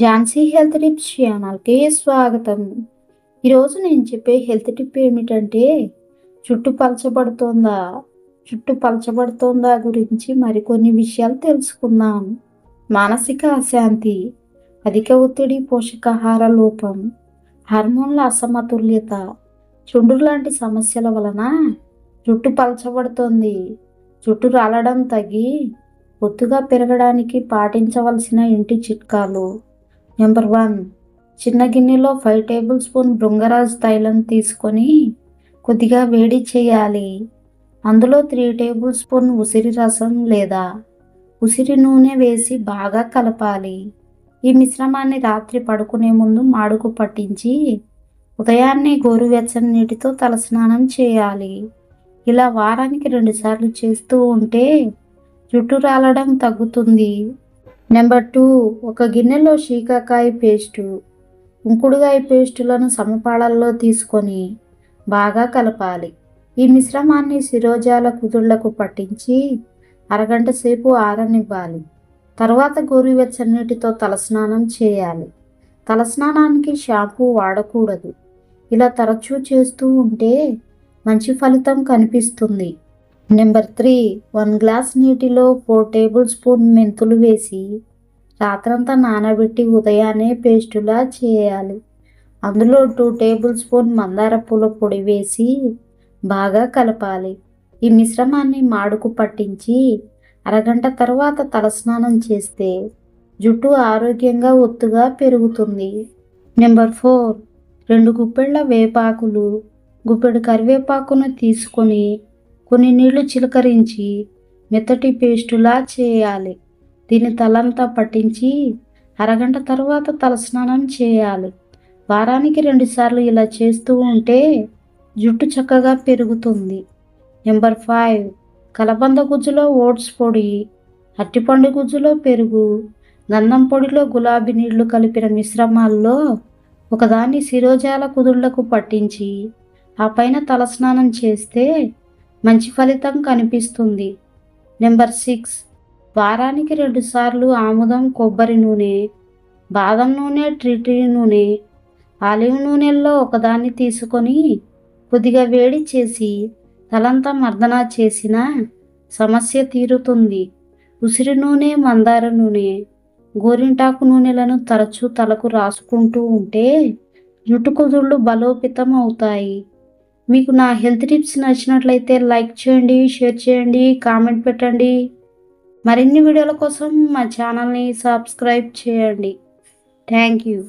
Jhansi health tips ఛానల్కి స్వాగతం. ఈరోజు నేను చెప్పే హెల్త్ టిప్ ఏమిటంటే చుట్టు పలచబడుతోందా? జుట్టు పలచబడుతోందా గురించి మరికొన్ని విషయాలు తెలుసుకుందాం. మానసిక అశాంతి అధిక ఒత్తిడి పోషకాహార లోపం హార్మోన్ల అసమతుల్యత చుండ్రు లాంటి సమస్యల వలన జుట్టు పలచబడుతోంది. జుట్టు రాలడం తగ్గి ఒత్తుగా పెరగడానికి పాటించవలసిన ఇంటి చిట్కాలు. నెంబర్ వన్ చిన్న గిన్నెలో ఫైవ్ టేబుల్ స్పూన్ బృంగరాజ్ తైలం తీసుకొని కొద్దిగా వేడి చేయాలి. అందులో త్రీ టేబుల్ స్పూన్ ఉసిరి రసం లేదా ఉసిరి నూనె వేసి బాగా కలపాలి. ఈ మిశ్రమాన్ని రాత్రి పడుకునే ముందు మాడుకు పట్టించి ఉదయాన్నే గోరువెచ్చని నీటితో తలస్నానం చేయాలి. ఇలా వారానికి రెండుసార్లు చేస్తూ ఉంటే జుట్టు రాలడం తగ్గుతుంది. నెంబర్ టూ ఒక గిన్నెలో శీకాకాయ పేస్టు ఉంకుడుగాయ పేస్టులను సమపాళల్లో తీసుకొని బాగా కలపాలి. ఈ మిశ్రమాన్ని శిరోజాల కుదుళ్ళకు పట్టించి అరగంట సేపు ఆరనివ్వాలి. తర్వాత గోరువెచ్చని నీటితో తలస్నానం చేయాలి. తలస్నానానికి షాంపూ వాడకూడదు. ఇలా తరచూ చేస్తూ ఉంటే మంచి ఫలితం కనిపిస్తుంది. నెంబర్ త్రీ వన్ గ్లాస్ నీటిలో ఫోర్ టేబుల్ స్పూన్ మెంతులు వేసి రాత్రంతా నానబెట్టి ఉదయాన్నే పేస్టులా చేయాలి. అందులో టూ టేబుల్ స్పూన్ మందార పూల పొడి వేసి బాగా కలపాలి. ఈ మిశ్రమాన్ని మాడుకు పట్టించి అరగంట తర్వాత తలస్నానం చేస్తే జుట్టు ఆరోగ్యంగా ఒత్తుగా పెరుగుతుంది. నెంబర్ ఫోర్ రెండు గుప్పెళ్ళ వేపాకులు గుప్పెడు కరివేపాకును తీసుకొని కొన్ని నీళ్ళు చిలకరించి మెత్తటి పేస్టులా చేయాలి. దీన్ని తలంతా పట్టించి అరగంట తర్వాత తలస్నానం చేయాలి. వారానికి రెండుసార్లు ఇలా చేస్తూ ఉంటే జుట్టు చక్కగా పెరుగుతుంది. Number five. కలబంద గుజ్జులో ఓట్స్ పొడి అట్టిపండు గుజ్జులో పెరుగు గంధం పొడిలో గులాబీ నీళ్ళు కలిపిన మిశ్రమాల్లో ఒకదాన్ని శిరోజాల కుదుళ్ళకు పట్టించి ఆ పైన తలస్నానం చేస్తే మంచి ఫలితం కనిపిస్తుంది. Number six. వారానికి రెండుసార్లు ఆముదం కొబ్బరి నూనె బాదం నూనె ట్రిటీ నూనె ఆలివ్ నూనెల్లో ఒకదాన్ని తీసుకొని కొద్దిగా వేడి చేసి తలంతా మర్దన చేసిన సమస్య తీరుతుంది. ఉసిరి నూనె మందార నూనె గోరింటాకు నూనెలను తరచూ తలకు రాసుకుంటూ ఉంటే జుట్టు కుదుళ్ళు బలోపేతం అవుతాయి మీకు నా హెల్త్ టిప్స్ నచ్చినట్లయితే లైక్ చేయండి షేర్ చేయండి కామెంట్ పెట్టండి. మరిన్ని వీడియోల కోసం మా ఛానల్ని సబ్స్క్రైబ్ చేయండి. Thank you.